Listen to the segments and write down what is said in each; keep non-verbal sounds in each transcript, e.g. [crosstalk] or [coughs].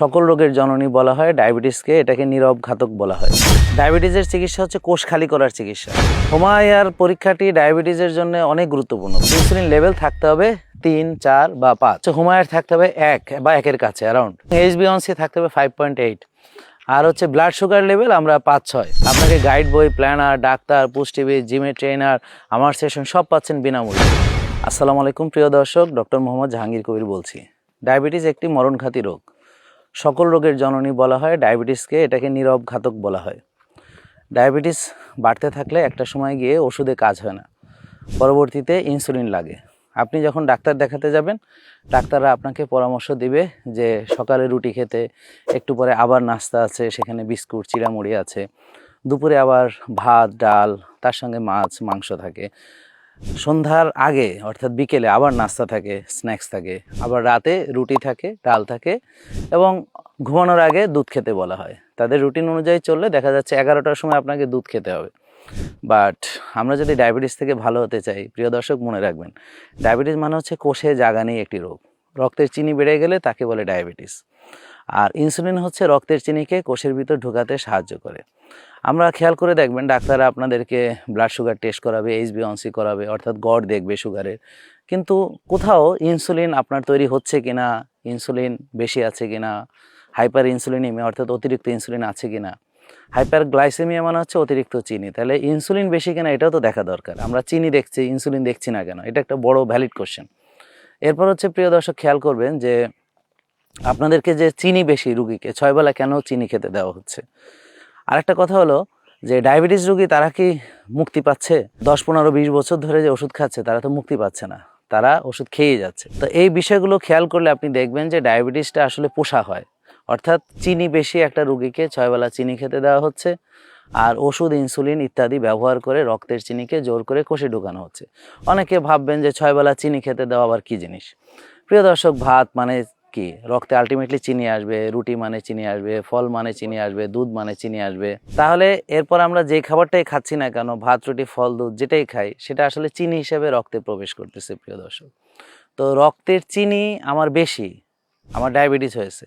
সকল রোগের জননী বলা হয়, ডায়াবেটিসকে এটাকে নীরব ঘাতক বলা হয়। ডায়াবেটিসের চিকিৎসা হচ্ছে কোষ খালি করার চিকিৎসা। হোমায়ার পরীক্ষাটি ডায়াবেটিসের জন্য অনেক গুরুত্বপূর্ণ। ইনসুলিন লেভেল থাকতে হবে তিন, চার বা পাঁচ। হোমায়ার থাকতে হবে এক বা একের কাছে অ্যারাউন্ড এইচ এইচবিওয়ানসি থাকতে হবে ফাইভ পয়েন্ট এইট আর হচ্ছে ব্লাড সুগার লেভেল আমরা পাঁচ, ছয়। আপনাকে গাইড বই প্ল্যানার ডাক্তার, পুষ্টিবিদ জিমের ট্রেনার আমার সেশন সব পাচ্ছেন বিনামূল্যে। আসসালামু আলাইকুম, প্রিয় দর্শক ডক্টর মোহাম্মদ জাহাঙ্গীর কবির বলছি। ডায়াবেটিস একটি মরণঘাতী রোগ। সকল রোগের জননী বলা হয়, ডায়াবেটিসকে এটাকে নীরব ঘাতক বলা হয়। ডায়াবেটিস বাড়তে থাকলে একটা সময় গিয়ে ওষুধে কাজ হয় না, পরবর্তীতে ইনসুলিন লাগে। আপনি যখন ডাক্তার দেখাতে যাবেন, ডাক্তাররা আপনাকে পরামর্শ দিবে যে সকালে রুটি খেতে, একটু পরে আবার নাস্তা আছে, সেখানে বিস্কুট, চিড়ামুড়ি আছে, দুপুরে আবার ভাত, ডাল, তার সঙ্গে মাছ, মাংস থাকে। সন্ধ্যার আগে, অর্থাৎ বিকেলে আবার নাস্তা থাকে, স্ন্যাক্স থাকে, আবার রাতে রুটি থাকে, ডাল থাকে এবং ঘুমানোর আগে দুধ খেতে বলা হয়। তাদের রুটিন অনুযায়ী চললে দেখা যাচ্ছে এগারোটার সময় আপনাকে দুধ খেতে হবে। বাট আমরা যদি ডায়াবেটিস থেকে ভালো হতে চাই, প্রিয় দর্শক, মনে রাখবেন, ডায়াবেটিস মানে হচ্ছে কোষে জাগা নেই একটি রোগ। রক্তের চিনি বেড়ে গেলে তাকে বলে ডায়াবেটিস। আর ইনসুলিন হচ্ছে রক্তের চিনিকে কোষের ভিতর ঢোকাতে সাহায্য করে। আমরা খেয়াল করে দেখবেন ডাক্তাররা আপনাদেরকে ব্লাড সুগার টেস্ট করাবে এইচবিওয়ানসি করাবে, অর্থাৎ গড় দেখবে সুগারের কিন্তু কোথাও ইনসুলিন আপনার তৈরি হচ্ছে কিনা, ইনসুলিন বেশি আছে কিনা, হাইপার ইনসুলিনিমিয়া অর্থাৎ অতিরিক্ত ইনসুলিন আছে কিনা, হাইপার গ্লাইসেমিয়া মানে হচ্ছে অতিরিক্ত চিনি। তাহলে ইনসুলিন বেশি কিনা এটাও তো দেখা দরকার। আমরা চিনি দেখছি, ইনসুলিন দেখছি না কেন? এটা একটা বড় ভ্যালিড কোশ্চেন এরপর হচ্ছে প্রিয় দর্শক, খেয়াল করবেন যে আপনাদেরকে যে চিনি বেশি রুগীকে ছয়বেলা কেন চিনি খেতে দেওয়া হচ্ছে? আরেকটা কথা হলো যে, ডায়াবেটিস রুগী তারা কি মুক্তি পাচ্ছে? দশ, পনেরো, বিশ বছর ধরে যে ওষুধ খাচ্ছে, তারা তো মুক্তি পাচ্ছে না। তারা ওষুধ খেয়ে যাচ্ছে। তো এই বিষয়গুলো খেয়াল করলে আপনি দেখবেন যে, ডায়াবেটিসটা আসলে পোষা হয়। অর্থাৎ চিনি বেশি একটা রুগীকে ছয়বেলা চিনি খেতে দেওয়া হচ্ছে আর ওষুধ, ইনসুলিন ইত্যাদি ব্যবহার করে রক্তের চিনিকে জোর করে কষে ঢুকানো হচ্ছে। অনেকে ভাববেন যে ছয়বেলা চিনি খেতে দেওয়া আবার কী জিনিস? প্রিয় দর্শক, ভাত মানে কি? রক্তে আলটিমেটলি চিনি আসবে, রুটি মানে চিনি আসবে, ফল মানে চিনি আসবে, দুধ মানে চিনি আসবে। তাহলে এরপর আমরা যে খাবারটাই খাচ্ছি না কেন, ভাত, রুটি, ফল, দুধ, যেটাই খাই, সেটা আসলে চিনি হিসেবে রক্তে প্রবেশ করতেছে, প্রিয় দর্শক। তো রক্তের চিনি আমার বেশি, আমার ডায়াবেটিস হয়েছে।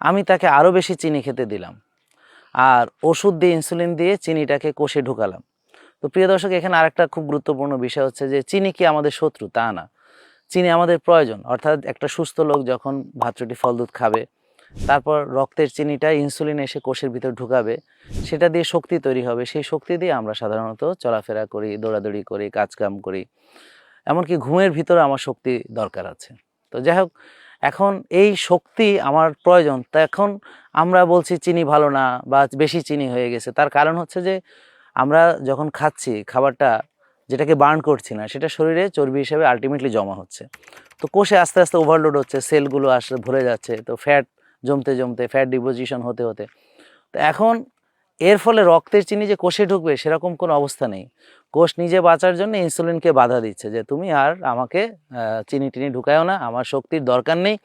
আমি তাকে আরও বেশি চিনি খেতে দিলাম। আর ওষুধ দিয়ে ইনসুলিন দিয়ে চিনিটাকে কষে ঢুকালাম। তো প্রিয় দর্শক, এখানে আরেকটা খুব গুরুত্বপূর্ণ বিষয় হচ্ছে যে, চিনি কি আমাদের শত্রু? তা না। চিনি আমাদের প্রয়োজন। অর্থাৎ একটা সুস্থ লোক যখন ভাত রুটি ফল দুধ খাবে, তারপর রক্তের চিনিটা ইনসুলিন এসে কোষের ভিতর ঢুকাবে, সেটা দিয়ে শক্তি তৈরি হবে। সেই শক্তি দিয়ে আমরা সাধারণত চলাফেরা করি, দৌড়াদৌড়ি করি, কাজকাম করি। এমনকি ঘুমের ভিতরে আমার শক্তি দরকার আছে। তো যাই হোক, এখন এই শক্তি আমার প্রয়োজন। তা এখন আমরা বলছি চিনি ভালো না বা বেশি চিনি হয়ে গেছে। তার কারণ হচ্ছে যে আমরা যখন খাচ্ছি, খাবারটা যেটাকে বার্ন করছি না, সেটা শরীরে চর্বি হিসেবে আলটিমেটলি জমা হচ্ছে। তো কোষে আস্তে আস্তে ওভারলোড হচ্ছে সেলগুলো আসলে ভরে যাচ্ছে, তো ফ্যাট জমতে জমতে ফ্যাট ডিপোজিশন হতে হতে। তো এখন এর ফলে রক্তের চিনি যে কোষে ঢুকবে, সেরকম কোনো অবস্থা নেই। কোষ নিজে বাঁচার জন্য ইনসুলিনকে বাধা দিচ্ছে যে, তুমি আর আমাকে চিনি টিনি ঢুকায়ও না, আমার শক্তির দরকার নেই,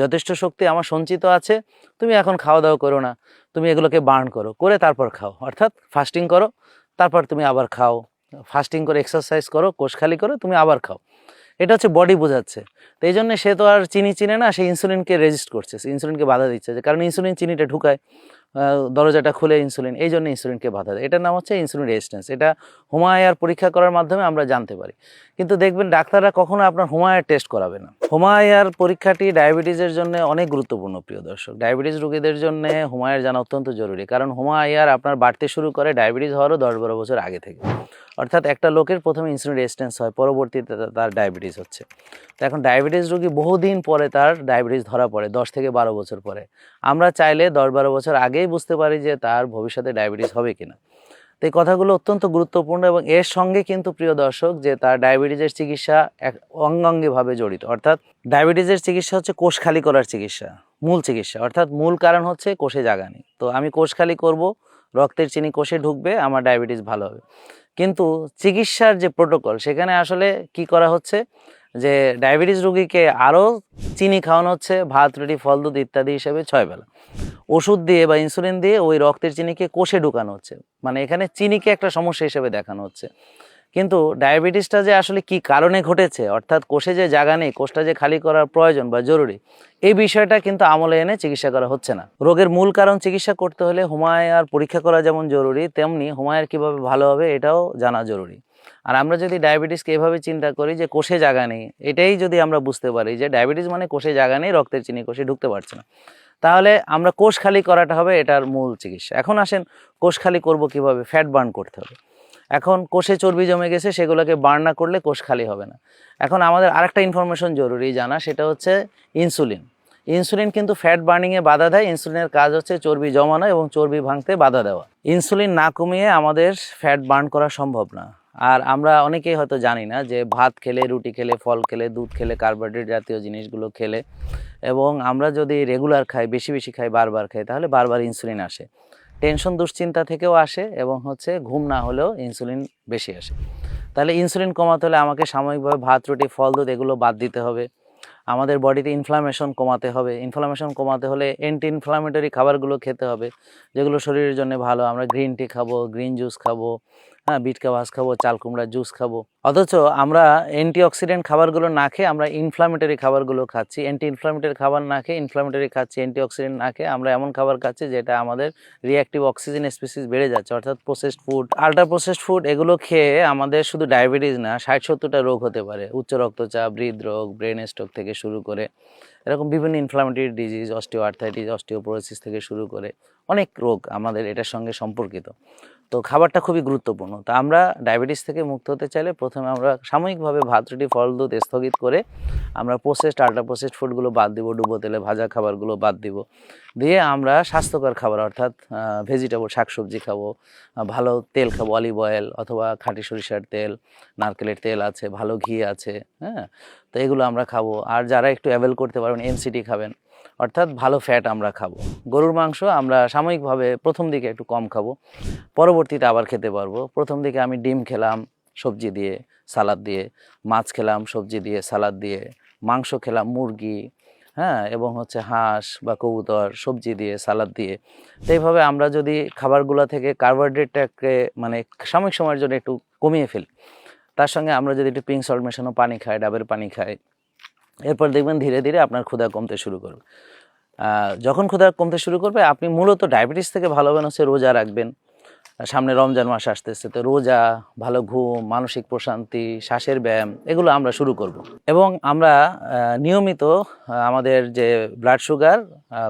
যথেষ্ট শক্তি আমার সঞ্চিত আছে, তুমি এখন খাওয়া দাওয়া করো না, তুমি এগুলোকে বার্ন করো। করে তারপর খাও, অর্থাৎ ফাস্টিং করো, তারপর তুমি আবার খাও। ফাস্টিং করে এক্সারসাইজ করো, কোষ খালি করো, তুমি আবার খাও। এটা হচ্ছে বডি বোঝাচ্ছে। তো এই জন্য সে তো আর চিনি চিনে না, সে ইনসুলিনকে রেজিস্ট করছে। ইনসুলিনকে বাধা দিচ্ছে যে, কারণ ইনসুলিন চিনিটা ঢুকায়। দরজাটা খুলে ইনসুলিন এই জন্য ইনসুলিনকে বাধা দেয়। এটার নাম হচ্ছে ইনসুলিন রেজিস্ট্যান্স এটা হোমায়ার পরীক্ষা করার মাধ্যমে আমরা জানতে পারি। কিন্তু দেখবেন ডাক্তাররা কখনো আপনার হোমায়ার টেস্ট করাবে না। হোমায়ার পরীক্ষাটি ডায়াবেটিসের জন্য অনেক গুরুত্বপূর্ণ, প্রিয় দর্শক। ডায়াবেটিস রোগীদের জন্য হোমায়ার জানা অত্যন্ত জরুরি। কারণ হোমায়ার আপনার বাড়তে শুরু করে ডায়াবেটিস হওয়ারও দশ বারো বছর আগে থেকে। অর্থাৎ একটা লোকের প্রথমে ইনসুলিন রেজিস্ট্যান্স হয়, পরবর্তীতে তার ডায়াবেটিস হচ্ছে। তো এখন ডায়াবেটিস রোগী বহুদিন পরে তার ডায়াবেটিস ধরা পড়ে, দশ থেকে বারো বছর পরে। আমরা চাইলে দশ বারো বছর আগেই বুঝতে পারি যে তার ভবিষ্যতে ডায়াবেটিস হবে কিনা। তো এই কথাগুলো অত্যন্ত গুরুত্বপূর্ণ এবং এর সঙ্গে কিন্তু প্রিয় দর্শক যে তার ডায়াবেটিসের চিকিৎসা এক অঙ্গাঙ্গিভাবে জড়িত। অর্থাৎ ডায়াবেটিসের চিকিৎসা হচ্ছে কোষ খালি করার চিকিৎসা, মূল চিকিৎসা। অর্থাৎ মূল কারণ হচ্ছে কোষে জাগানি তো আমি কোষ খালি করব, রক্তের চিনি কোষে ঢুকবে, আমার ডায়াবেটিস ভালো হবে। কিন্তু চিকিৎসার যে প্রোটোকল, সেখানে আসলে কি করা হচ্ছে? যে ডায়াবেটিস রোগীকে আরও চিনি খাওয়ানো হচ্ছে, ভাত, রুটি, ফল, দুধ ইত্যাদি হিসেবে ছয় বেলা। ওষুধ দিয়ে বা ইনসুলিন দিয়ে ওই রক্তের চিনিকে কোষে ঢুকানো হচ্ছে। মানে এখানে চিনিকে একটা সমস্যা হিসেবে দেখানো হচ্ছে। কিন্তু ডায়াবেটিসটা যে আসলে কি কারণে ঘটেছে, অর্থাৎ কোষে যে জায়গা নেই, কোষটা যে খালি করার প্রয়োজন বা জরুরি, এই বিষয়টা কিন্তু আমলে এনে চিকিৎসা করা হচ্ছে না। রোগের মূল কারণ চিকিৎসা করতে হলে হুমায়ার পরীক্ষা করা যেমন জরুরি, তেমনি হুমায়ার কীভাবে ভালো হবে এটাও জানা জরুরি। আর আমরা যদি ডায়াবেটিসকে এভাবে চিন্তা করি যে কোষে জায়গা নেই, এটাই যদি আমরা বুঝতে পারি যে ডায়াবেটিস মানে কোষে জায়গা নেই, রক্তের চিনি কোষে ঢুকতে পারছে না। তাহলে আমরা কোষ খালি করাটা হবে, এটার মূল চিকিৎসা। এখন আসেন, কোষ খালি করব কীভাবে? ফ্যাট বার্ন করতে হবে। এখন কোষে চর্বি জমে গেছে, সেগুলোকে বার্ন না করলে কোষ খালি হবে না। এখন আমাদের আরেকটা ইনফরমেশন জরুরি জানা, সেটা হচ্ছে ইনসুলিন। ইনসুলিন কিন্তু ফ্যাট বার্নিংয়ে বাধা দেয়, ইনসুলিনের কাজ হচ্ছে চর্বি জমানো এবং চর্বি ভাঙতে বাধা দেওয়া। ইনসুলিন না কমিয়ে আমাদের ফ্যাট বার্ন করা সম্ভব না। আর আমরা অনেকেই হয়তো জানি না যে ভাত খেলে, রুটি খেলে, ফল খেলে, দুধ খেলে কার্বোহাইড্রেট জাতীয় জিনিসগুলো খেলে এবং আমরা যদি রেগুলার খাই, বেশি বেশি খাই, বারবার খাই, তাহলে বারবার ইনসুলিন আসে। টেনশন দুশ্চিন্তা থেকেও আসে এবং হচ্ছে ঘুম না হলেও ইনসুলিন বেশি আসে। তাহলে ইনসুলিন কমাতে হলে আমাকে সাময়িকভাবে ভাত, রুটি, ফল, দুধ এগুলো বাদ দিতে হবে। আমাদের বডিতে ইনফ্লামেশন কমাতে হবে। ইনফ্লামেশন কমাতে হলে অ্যান্টি ইনফ্লামেটরি খাবারগুলো খেতে হবে, যেগুলো শরীরের জন্য ভালো। আমরা গ্রিন টি খাব গ্রিন জুস খাব হ্যাঁ বিট কাবাস খাব, চাল কুমড়ার জুস খাব। অথচ আমরা অ্যান্টিঅক্সিডেন্ট খাবারগুলো না খেয়ে আমরা ইনফ্লামেটরি খাবারগুলো খাচ্ছি। অ্যান্টি ইনফ্লামেটরি খাবার না খেয়ে ইনফ্লামেটরি খাচ্ছি অ্যান্টিঅক্সিডেন্ট না খেয়ে আমরা এমন খাবার খাচ্ছি যেটা আমাদের রিঅ্যাক্টিভ অক্সিজেন স্পেসিস বেড়ে যাচ্ছে। অর্থাৎ processed food ultra processed food এগুলো খেয়ে আমাদের শুধু ডায়াবেটিস না ষাট সত্তরটা রোগ হতে পারে। উচ্চ রক্তচাপ, হৃদরোগ ব্রেন স্ট্রোক থেকে শুরু করে, এরকম বিভিন্ন inflammatory disease osteoarthritis osteoporosis থেকে শুরু করে অনেক রোগ আমাদের এটার সঙ্গে সম্পর্কিত। তো খাবারটা খুবই গুরুত্বপূর্ণ। তা আমরা ডায়াবেটিস থেকে মুক্ত হতে চাইলে প্রথমে আমরা সাময়িকভাবে ভাত, রুটি, ফল, দুধ স্থগিত করে আমরা প্রসেসড আল্ট্রা প্রসেসড ফুডগুলো বাদ দিব, ডুবো তেলে ভাজা খাবারগুলো বাদ দিব। দিয়ে আমরা স্বাস্থ্যকর খাবার অর্থাৎ ভেজিটেবল শাকসবজি খাব ভালো তেল খাব অলিভ অয়েল অথবা খাঁটি সরিষার তেল, নারকেলের তেল আছে, ভালো ঘি আছে হ্যাঁ? তো এগুলো আমরা খাব। আর যারা একটু অ্যাভেল করতে পারবেন এমসিটি খাবেন। অর্থাৎ ভালো ফ্যাট আমরা খাব। গরুর মাংস আমরা সাময়িকভাবে প্রথম দিকে একটু কম খাব। পরবর্তীতে আবার খেতে পারব। প্রথম দিকে আমি ডিম খেলাম, সবজি দিয়ে সালাদ দিয়ে, মাছ খেলাম, সবজি দিয়ে সালাদ দিয়ে, মাংস খেলাম, মুরগি হ্যাঁ এবং হচ্ছে হাঁস বা কবুতর, সবজি দিয়ে, সালাদ দিয়ে। তো এইভাবে আমরা যদি খাবারগুলো থেকে কার্বোহাইড্রেটটাকে মানে সাময়িক সময়ের জন্য একটু কমিয়ে ফেলি, তার সঙ্গে আমরা যদি একটু পিঙ্ক সল্ট মেশানো পানি খাই, ডাবের পানি খাই এরপর দেখবেন ধীরে ধীরে আপনার ক্ষুধা কমতে শুরু করবে। যখন ক্ষুধা কমতে শুরু করবে, আপনি মূলত ডায়াবেটিস থেকে ভালো হবেন হচ্ছে রোজা রাখবেন। সামনে রমজান মাস আসতেছে, তো রোজা, ভালো ঘুম, মানসিক প্রশান্তি, শ্বাসের ব্যায়াম, এগুলো আমরা শুরু করব। এবং আমরা নিয়মিত আমাদের যে blood sugar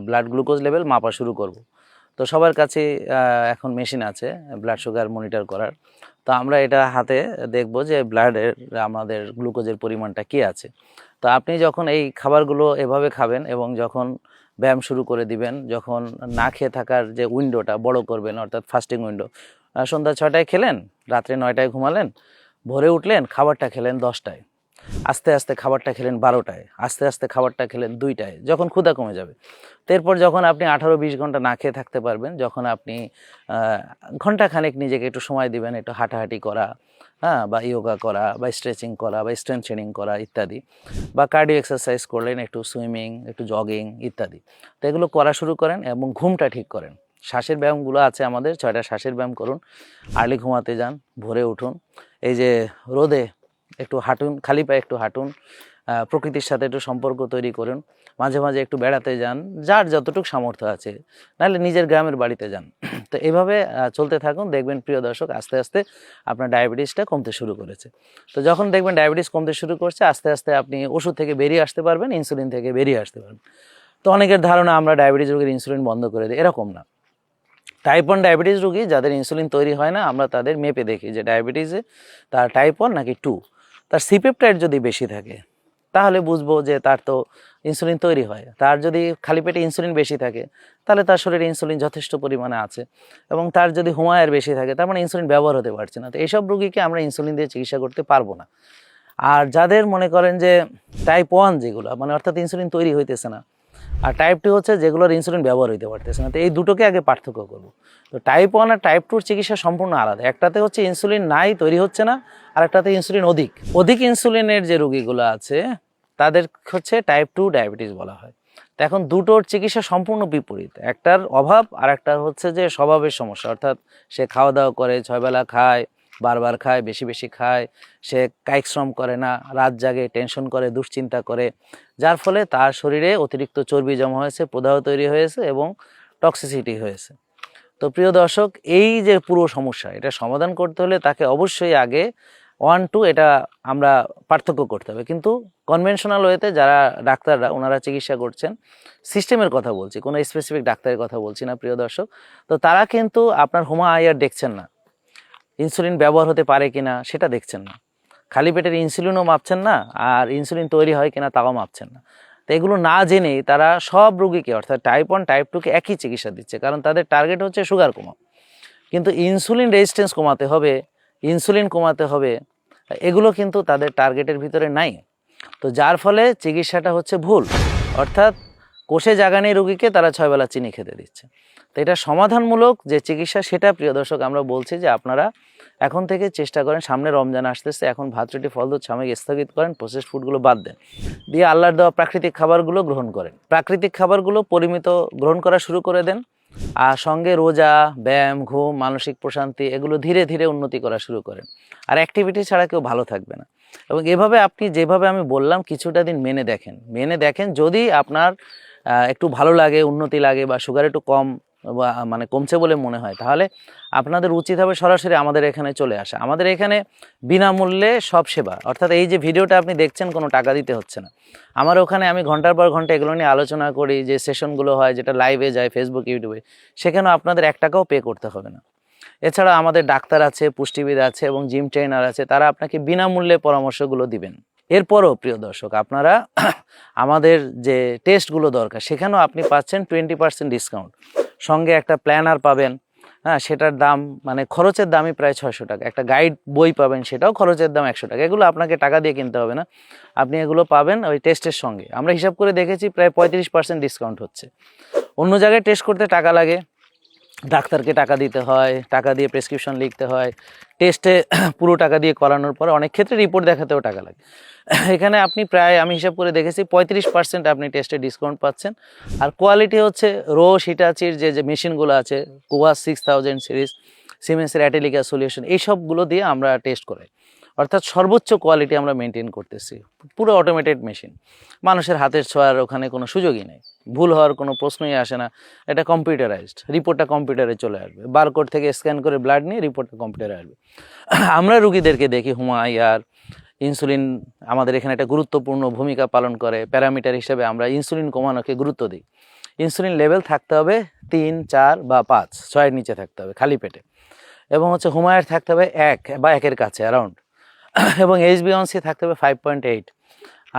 blood glucose level মাপা শুরু করব। তো সবার কাছে এখন মেশিন আছে ব্লাড সুগার মনিটর করার। তো আমরা এটা হাতে দেখব যে ব্লাডের আমাদের গ্লুকোজের পরিমাণটা কি আছে। তো আপনি যখন এই খাবারগুলো এভাবে খাবেন এবং যখন ব্যায়াম শুরু করে দিবেন, যখন না খেয়ে থাকার যে উইন্ডোটা বড় করবেন, অর্থাৎ ফাস্টিং উইন্ডো সন্ধ্যা ছটায় খেলেন? রাত্রে নয়টায় ঘুমালেন? ভোরে উঠলেন? খাবারটা খেলেন দশটায়? আস্তে আস্তে খাবারটা খেলেন বারোটায় আস্তে আস্তে খাবারটা খেলেন দুইটায় যখন ক্ষুধা কমে যাবে। এরপর যখন আপনি আঠারো বিশ ঘণ্টা না খেয়ে থাকতে পারবেন যখন আপনি আহ, ঘন্টাখানেক নিজেকে একটু সময় দিবেন একটু হাঁটাহাঁটি করা হ্যাঁ বা ইয়োগা করা বা স্ট্রেচিং করা বা স্ট্রেংথ ট্রেনিং করা ইত্যাদি বা কার্ডিও এক্সারসাইজ করলেন একটু সুইমিং একটু জগিং ইত্যাদি। তো এগুলো করা শুরু করেন এবং ঘুমটা ঠিক করেন। শ্বাসের ব্যায়ামগুলো আছে আমাদের ছয়টা শ্বাসের ব্যায়াম করুন আর্লি ঘুমাতে যান ভোরে উঠুন। এই যে রোদে একটু হাঁটুন, খালি পায়ে একটু হাঁটুন প্রকৃতির সাথে একটু সম্পর্ক তৈরি করুন, মাঝে মাঝে একটু বেড়াতে যান, যার যতটুকু সামর্থ্য আছে, নাহলে নিজের গ্রামের বাড়িতে যান। [clears throat] তো এভাবে চলতে থাকুন, দেখবেন প্রিয় দর্শক আস্তে আস্তে আপনার ডায়াবেটিসটা কমতে শুরু করেছে। তো যখন দেখবেন ডায়াবেটিস কমতে শুরু করছে, আস্তে আস্তে আপনি ওষুধ থেকে বেরিয়ে আসতে পারবেন, ইনসুলিন থেকে বেরিয়ে আসতে পারবেন। তো অনেকের ধারণা আমরা ডায়াবেটিস রোগীর ইনসুলিন বন্ধ করে দিই, এরকম না। টাইপ ওয়ান ডায়াবেটিস রোগী, যাদের ইনসুলিন তৈরি হয় না, আমরা তাদের মেপে দেখি যে ডায়াবেটিসে তার টাইপ ওয়ান নাকি টু তার সিপেপটাইড যদি বেশি থাকে, তাহলে বুঝব যে তার তো ইনসুলিন তৈরি হয়। তার যদি খালি পেটে ইনসুলিন বেশি থাকে, তাহলে তার শরীরে ইনসুলিন যথেষ্ট পরিমাণে আছে। এবং তার যদি হুমায়ের বেশি থাকে, তার মানে ইনসুলিন ব্যবহার হতে পারছে না। তো এইসব রুগীকে আমরা ইনসুলিন দিয়ে চিকিৎসা করতে পারব না। আর যাদের মনে করেন যে টাইপ ওয়ান যেগুলো মানে অর্থাৎ ইনসুলিন তৈরি হইতেছে না আর টাইপ টু হচ্ছে যেগুলোর ইনসুলিন ব্যবহার হইতে পারতেছে না। তো এই দুটোকে আগে পার্থক্য করব। তো টাইপ ওয়ান আর টাইপ টুর চিকিৎসা সম্পূর্ণ আলাদা। একটাতে হচ্ছে ইনসুলিন নাই, তৈরি হচ্ছে না আর একটাতে ইনসুলিন অধিক। অধিক ইনসুলিনের যে রোগীগুলো আছে, তাদের হচ্ছে টাইপ টু ডায়াবেটিস বলা হয়। তো এখন দুটোর চিকিৎসা সম্পূর্ণ বিপরীত। একটার অভাব আর একটার হচ্ছে যে স্বভাবের সমস্যা। অর্থাৎ সে খাওয়া দাওয়া করে, ছয়বেলা খায় বারবার খায়, বেশি বেশি খায়, সে কায়িক শ্রম করে না, রাত জাগে, টেনশন করে, দুশ্চিন্তা করে। যার ফলে তার শরীরে অতিরিক্ত চর্বি জমা হয়েছে, প্রদাহ তৈরি হয়েছে এবং টক্সিসিটি হয়েছে। তো প্রিয় দর্শক, এই যে পুরো সমস্যা, এটা সমাধান করতে হলে তাকে অবশ্যই আগে ওয়ান টু এটা আমরা পার্থক্য করতে হবে। কিন্তু কনভেনশনাল ওয়েতে যারা ডাক্তাররা, ওনারা চিকিৎসা করছেন সিস্টেমের কথা বলছি, কোনো স্পেসিফিক ডাক্তারের কথা বলছি না, প্রিয় দর্শক। তো তারা কিন্তু আপনার হোমা আয়ার দেখছেন না। ইনসুলিন ব্যবহার হতে পারে কিনা সেটা দেখছেন না। খালি পেটের ইনসুলিনও মাপছেন না আর ইনসুলিন তৈরি হয় কিনা তাও মাপছেন না। তো এগুলো না জেনেই তারা সব রোগীকে, অর্থাৎ টাইপ ওয়ান টাইপ টুকে একই চিকিৎসা দিচ্ছে, কারণ তাদের টার্গেট হচ্ছে সুগার কমা। কিন্তু ইনসুলিন রেজিস্ট্যান্স কমাতে হবে ইনসুলিন কমাতে হবে, এগুলো কিন্তু তাদের টার্গেটের ভিতরে নাই। তো যার ফলে চিকিৎসাটা হচ্ছে ভুল, অর্থাৎ কোষে জাগা নেই রোগীকে, তারা ছয়বেলা চিনি খেতে দিচ্ছে। তো এটা সমাধানমূলক যে চিকিৎসা, সেটা প্রিয় দর্শক, আমরা বলছি যে আপনারা এখন থেকে চেষ্টা করেন, সামনে রমজান আসতেছে, এখন ভাত, রুটি, ফল, দুধ সাময়িক স্থগিত করেন প্রসেস ফুডগুলো বাদ দেন। দিয়ে আল্লাহর দেওয়া প্রাকৃতিক খাবারগুলো গ্রহণ করেন। প্রাকৃতিক খাবারগুলো পরিমিত গ্রহণ করা শুরু করে দেন। আর সঙ্গে রোজা, ব্যায়াম, ঘুম, মানসিক প্রশান্তি, এগুলো ধীরে ধীরে উন্নতি করা শুরু করেন। আর অ্যাক্টিভিটি ছাড়া কেউ ভালো থাকবে না। এবং এভাবে আপনি যেভাবে আমি বললাম, কিছুটা দিন মেনে দেখেন। মেনে দেখেন যদি আপনার একটু ভালো লাগে, উন্নতি লাগে বা সুগার একটু কম বা মানে কমছে বলে মনে হয়, তাহলে আপনাদের উচিত হবে সরাসরি আমাদের এখানে চলে আসা। আমাদের এখানে বিনামূল্যে সব সেবা, অর্থাৎ এই যে ভিডিওটা আপনি দেখছেন কোনো টাকা দিতে হচ্ছে না। আমার ওখানে আমি ঘণ্টার পর ঘণ্টা এগুলো নিয়ে আলোচনা করি, যে সেশনগুলো হয়, যেটা লাইভে যায় ফেসবুক ইউটিউবে সেখানেও আপনাদের এক টাকাও পে করতে হবে না। এছাড়া আমাদের ডাক্তার আছে, পুষ্টিবিদ আছে এবং জিম ট্রেনার আছে, তারা আপনাকে বিনামূল্যে পরামর্শগুলো দিবেন। এরপরও, প্রিয় দর্শক, আপনারা আমাদের যে টেস্টগুলো দরকার, সেখানেও আপনি পাচ্ছেন টোয়েন্টি পার্সেন্ট ডিসকাউন্ট সঙ্গে একটা প্ল্যানার পাবেন হ্যাঁ সেটার দাম মানে খরচের দামই প্রায় ছয়শো টাকা। একটা গাইড বই পাবেন, সেটাও খরচের দাম একশো টাকা। এগুলো আপনাকে টাকা দিয়ে কিনতে হবে না। আপনি এগুলো পাবেন ওই টেস্টের সঙ্গে। আমরা হিসাব করে দেখেছি, প্রায় পঁয়ত্রিশ পার্সেন্ট ডিসকাউন্ট হচ্ছে। অন্য জায়গায় টেস্ট করতে টাকা লাগে। ডাক্তারকে টাকা দিতে হয়, টাকা দিয়ে প্রেসক্রিপশন লিখতে হয়। টেস্টে পুরো টাকা দিয়ে করানোর পরে অনেক ক্ষেত্রে রিপোর্ট দেখাতেও টাকা লাগে। এখানে আপনি প্রায়, আমি হিসাব করে দেখেছি, পঁয়ত্রিশ পার্সেন্ট আপনি টেস্টে ডিসকাউন্ট পাচ্ছেন। আর কোয়ালিটি হচ্ছে রো হিটাচির যে যে মেশিনগুলো আছে কুয়া সিক্স থাউজেন্ড সিরিজ সিমেন্সের অ্যাটেলিকা সলিউশন এইসবগুলো দিয়ে আমরা টেস্ট করাই। অর্থাৎ সর্বোচ্চ কোয়ালিটি আমরা মেনটেন করতেছি। পুরো অটোমেটেড মেশিন মানুষের হাতের ছোঁয়ার ওখানে কোনো সুযোগই নেই। ভুল হওয়ার কোনো প্রশ্নই আসে না। এটা কম্পিউটারাইজড রিপোর্টটা কম্পিউটারে চলে আসবে। বারকোড থেকে স্ক্যান করে ব্লাড নিয়ে রিপোর্টটা কম্পিউটারে আসবে। আমরা রুগীদেরকে দেখি হুমায়ার ইনসুলিন আমাদের এখানে একটা গুরুত্বপূর্ণ ভূমিকা পালন করে, প্যারামিটার হিসেবে আমরা ইনসুলিন কমানোকে গুরুত্ব দিই। ইনসুলিন লেভেল থাকতে হবে তিন, চার বা পাঁচ, ছয়ের নিচে থাকতে হবে, খালি পেটে। এবং হচ্ছে হুমায়ের থাকতে হবে এক বা একের কাছে অ্যারাউন্ড [coughs] এবং এইচবিওয়ানসি থাকতে হবে ফাইভ পয়েন্ট এইট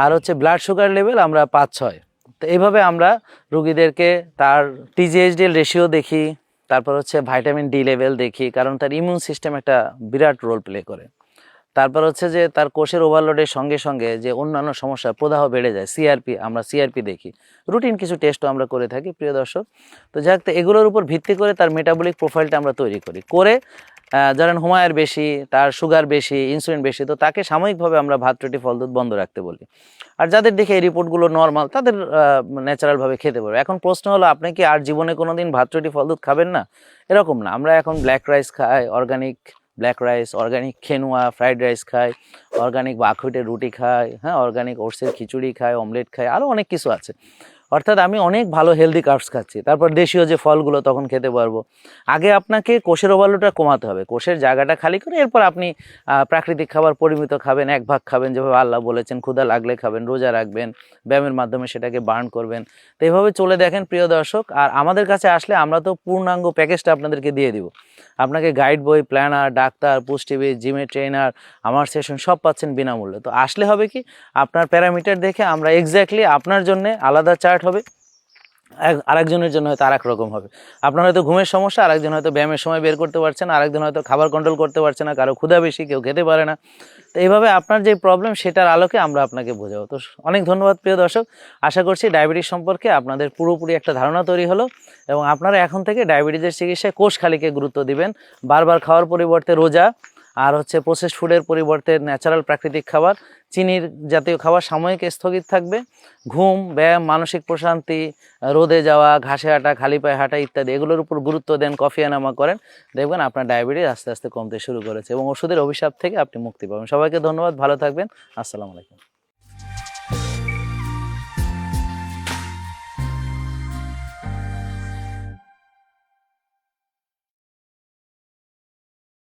আর হচ্ছে ব্লাড সুগার লেভেল আমরা পাঁচ, ছয়। তো এইভাবে আমরা রুগীদেরকে তার টিজিএইচডিএল রেশিও দেখি, তারপর হচ্ছে ভাইটামিন ডি লেভেল দেখি, কারণ তার ইমিউন সিস্টেম একটা বিরাট রোল প্লে করে। তারপর হচ্ছে যে তার কোষের ওভারলোডের সঙ্গে সঙ্গে যে অন্যান্য সমস্যা, প্রদাহ বেড়ে যায় সিআরপি আমরা সিআরপি দেখি। রুটিন কিছু টেস্টও আমরা করে থাকি, প্রিয় দর্শক। তো যাক এগুলোর উপর ভিত্তি করে তার মেটাবলিক প্রোফাইলটা আমরা তৈরি করি। করে ধরেন হুমায়ের বেশি, তার সুগার বেশি ইনসুলিন বেশি, তো তাকে সাময়িকভাবে আমরা ভাত, রুটি, ফল, দুধ বন্ধ রাখতে বলি। আর যাদের দেখে এই রিপোর্টগুলো নর্মাল তাদের ন্যাচারালভাবে খেতে পারবে। এখন প্রশ্ন হলো, আপনি কি আর জীবনে কোনো দিন ভাত, রুটি, ফল, দুধ খাবেন না? এরকম না। আমরা এখন ব্ল্যাক রাইস খাই অর্গানিক ব্ল্যাক রাইস অর্গানিক খেনুয়া ফ্রাইড রাইস খায় অর্গানিক বাখুটের রুটি খায় হ্যাঁ অর্গানিক ওটসের খিচুড়ি খায় অমলেট খায় আরও অনেক কিছু আছে। অর্থাৎ আমি অনেক ভালো হেলদি কার্বস খাচ্ছি। তারপর দেশীয় যে ফলগুলো তখন খেতে পারব। আগে আপনাকে কোষের ওভারলোডটা কমাতে হবে। কোষের জায়গাটা খালি করে এরপর আপনি প্রাকৃতিক খাবার পরিমিত খাবেন, এক ভাগ খাবেন, যেভাবে আল্লাহ বলেছেন, ক্ষুধা লাগলে খাবেন, রোজা রাখবেন, ব্যায়ামের মাধ্যমে সেটাকে বার্ন করবেন। তো এইভাবে চলে দেখেন প্রিয় দর্শক। আর আমাদের কাছে আসলে আমরা তো পূর্ণাঙ্গ প্যাকেজটা আপনাদেরকে দিয়ে দিব। আপনাকে গাইড বই প্ল্যানার ডাক্তার, পুষ্টিবিদ জিমের ট্রেনার আমার সেশন সব পাচ্ছেন বিনামূল্যে। তো আসলে হবে কি, আপনার প্যারামিটার দেখে আমরা এক্স্যাক্টলি আপনার জন্য আলাদা চার্ট হবে। আরেকজনের জন্য হয়তো আরেক রকম হবে। আপনার হয়তো ঘুমের সমস্যা, আরেকজন হয়তো ব্যায়ামের সময় বের করতে পারছে না, আরেকজন হয়তো খাবার কন্ট্রোল করতে পারছে না, কারও ক্ষুধা বেশি, কেউ খেতে পারে না। তো এইভাবে আপনার যে প্রবলেম সেটার আলোকে আমরা আপনাকে বোঝাবো। তো অনেক ধন্যবাদ প্রিয় দর্শক। আশা করছি ডায়াবেটিস সম্পর্কে আপনাদের পুরোপুরি একটা ধারণা তৈরি হলো এবং আপনারা এখন থেকে ডায়াবেটিসের চিকিৎসায় কোষ খালিকে গুরুত্ব দিবেন। বারবার খাওয়ার পরিবর্তে রোজা আর হচ্ছে প্রসেসড ফুডের পরিবর্তে ন্যাচারাল প্রাকৃতিক খাবার, চিনির জাতীয় খাবার সাময়িক স্থগিত থাকবে। ঘুম, ব্যায়াম, মানসিক প্রশান্তি, রোদে যাওয়া, ঘাসে হাঁটা, খালি পায়ে হাঁটা ইত্যাদি, এগুলোর উপর গুরুত্ব দেন কফি এনামা করেন। দেখবেন আপনার ডায়াবেটিস আস্তে আস্তে কমতে শুরু করেছে এবং ওষুধের অভিশাপ থেকে আপনি মুক্তি পাবেন। সবাইকে ধন্যবাদ, ভালো থাকবেন, আসসালামু আলাইকুম।